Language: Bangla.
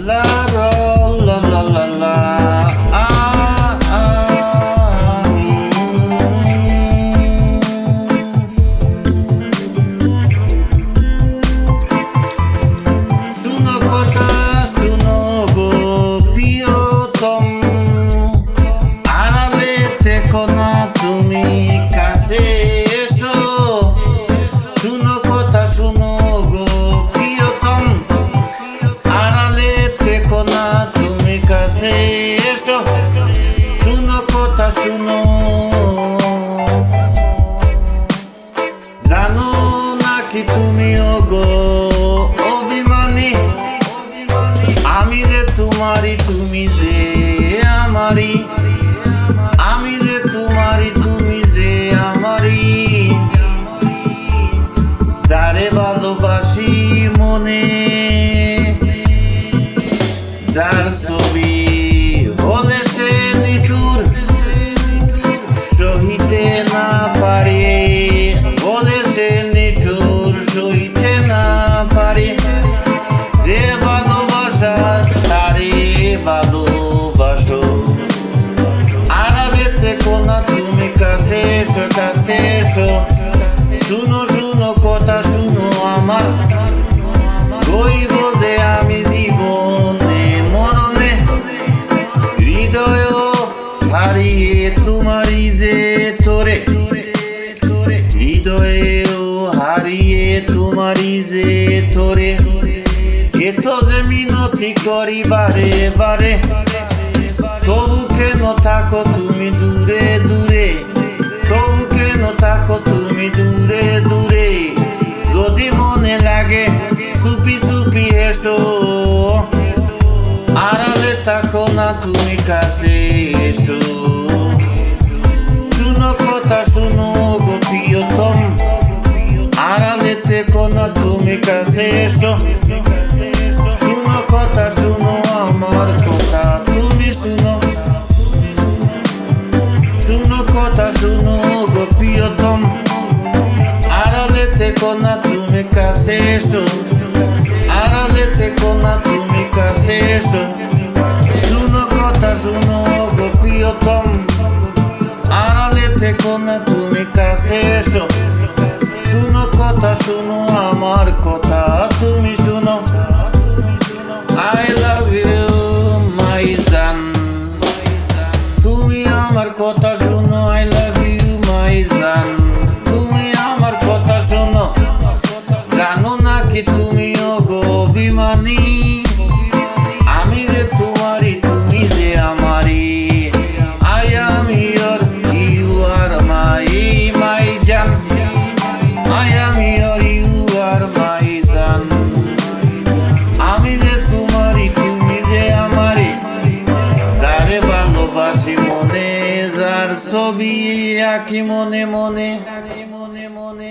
La la la la la la. Ah, ah, শুনো কথা শুনো গো প্রিয়তম আড়ালে থেকো না তুমি তুমি এসো শুনো কথা শুনো জানো নাকি তুমিও গো অভিমানী আমি যে তোমারই তুমি যে আমারই আমি যে তোমারই তুমি যে আমারই যারে ভালোবাসি মনে এসো শুনো শুনো, কথা শুনো আমার। রইব যে আমি জীবনে, মরণে। হৃদয় হারিয়ে তোমারই যে তোরে। হৃদয়েও হারিয়ে তোমারই যে তোরে। এত যে মিনতি করি বারে বারে। তবু কেন থাকো তুমি দূরে? থাকো তুমি দূরে দূরে। যদি মনে লাগে, সুপি সুপি এসো। আড়ালে থাকো না, তুমি কাছে এসো। শুনো কথা, শুনো গো প্রিয়তম। আড়ালে থেকো না, তুমি কাছে এসো। শুনো কথা, শুনো আমার কথা, তুমি শুনো। শুনো কথা, শুনো গো প্রিয়তম। আড়ালে থেকো না তুমি কাছে এসো। আড়ালে থেকো না, তুমি কাছে এসো। শুনো কথা, শুনো গো প্রিয়তম। আড়ালে থেকো তুমি কাছে এসো। শুনো কথা, শুনো আমার কথা। যার ছবি আঁকি মনে মনে মনে মনে।